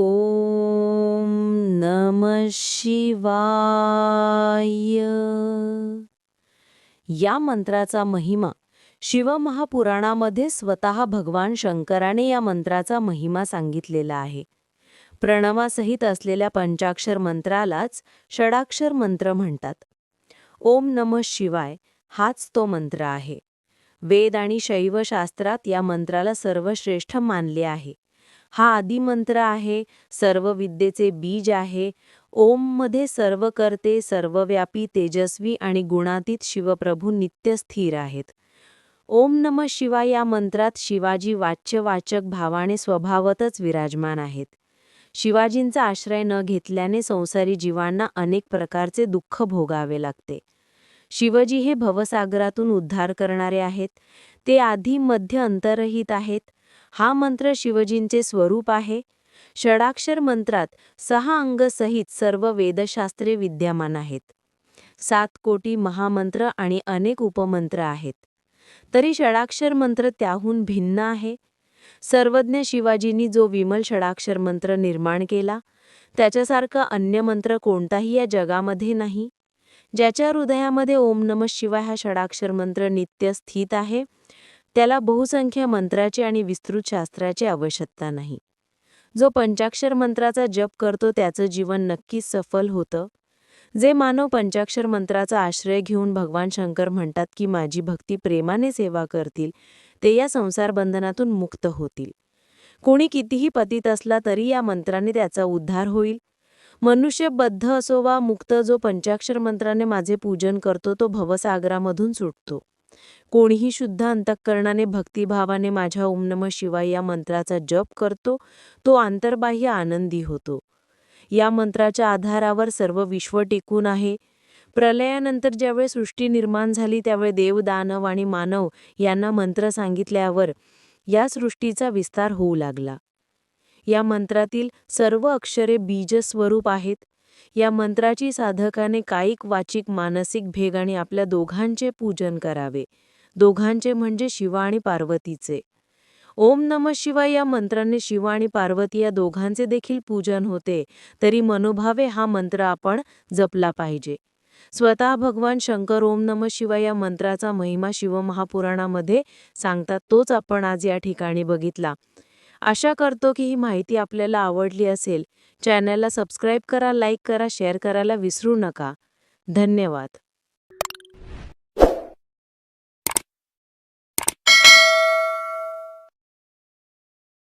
ओम नम शिवाय. या मंत्राचा महिमा शिवमहापुराणामध्ये स्वतः भगवान शंकराने या मंत्राचा महिमा सांगितलेला आहे. प्रणवासहित असलेल्या पंचाक्षर मंत्रालाच षडाक्षर मंत्र म्हणतात. ओम नम शिवाय हाच तो मंत्र आहे. वेद आणि शैवशास्त्रात या मंत्राला सर्वश्रेष्ठ मानले आहे. हा आदिमंत्र आहे सर्व विद्येचे बीज आहे. ओममध्ये सर्व करते सर्वव्यापी तेजस्वी आणि गुणातीत शिवप्रभू नित्य स्थिर आहेत. ओम नम शिवा या मंत्रात शिवाजी वाच्यवाचक भावाने स्वभावतच विराजमान आहेत. शिवाजींचा आश्रय न घेतल्याने संसारी जीवांना अनेक प्रकारचे दुःख भोगावे लागते. शिवजी हे भवसागरातून उद्धार करणारे आहेत. ते आधी मध्य अंतरहित आहेत. हा मंत्र शिवजींचे स्वरूप आहे. षडाक्षर मंत्रात सहा अंगसहित सर्व वेदशास्त्रे विद्यमान आहेत. सात कोटी महामंत्र आणि अनेक उपमंत्र आहेत. तरी षडाक्षर मंत्र त्याहून भिन्न आहे. सर्वज्ञ शिवाजींनी जो विमल षडाक्षर मंत्र निर्माण केला त्याच्यासारखा अन्य मंत्र कोणताही या जगामध्ये नाही. ज्याच्या हृदयामध्ये ओम नम शिवाय हा षडाक्षर मंत्र नित्य स्थित आहे त्याला बहुसंख्य मंत्राची आणि विस्तृत शास्त्राची आवश्यकता नाही. जो पंचाक्षर मंत्राचा जप करतो त्याचं जीवन नक्कीच सफल होतं. जे मानव पंचाक्षर मंत्राचा आश्रय घेऊन भगवान शंकर म्हणतात की माझी भक्ती प्रेमाने सेवा करतील ते या संसार बंधनातून मुक्त होतील. कोणी कितीही पतित असला तरी या मंत्राने त्याचा उद्धार होईल. मनुष्य बद्ध असो वा मुक्त जो पंचाक्षर मंत्राने माझे पूजन करतो तो भवसागरामधून सुटतो. कोणीही शुद्ध अंतःकरणाने भक्तिभावाने माझ्या ओम नम शिवाय या मंत्राचा जप करतो तो आंतरबाह्य आनंदी होतो. या मंत्राच्या आधारावर सर्व विश्व टिकून आहे. प्रलयानंतर ज्यावेळी सृष्टी निर्माण झाली त्यावेळी देव दानव आणि मानव यांना मंत्र सांगितल्यावर या सृष्टीचा विस्तार होऊ लागला. या मंत्रातील सर्व अक्षरे बीजस्वरूप आहेत. या मंत्राची साधकाने कायिक वाचिक मानसिक भेग आणि आपल्या दोघांचे पूजन करावे. दोघांचे म्हणजे शिवा आणि पार्वतीचे. ओम नम शिवाय या मंत्राने शिवा आणि पार्वती या दोघांचे देखील पूजन होते तरी मनोभावे हा मंत्र आपण जपला पाहिजे. स्वतः भगवान शंकर ओम नम शिवाय या मंत्राचा महिमा शिवमहापुराणामध्ये सांगतात तोच आपण आज या ठिकाणी बघितला. आशा करतो की ही माहिती आपल्याला आवडली असेल. चॅनलला सबस्क्राईब करा लाईक करा शेअर करायला विसरू नका. धन्यवाद.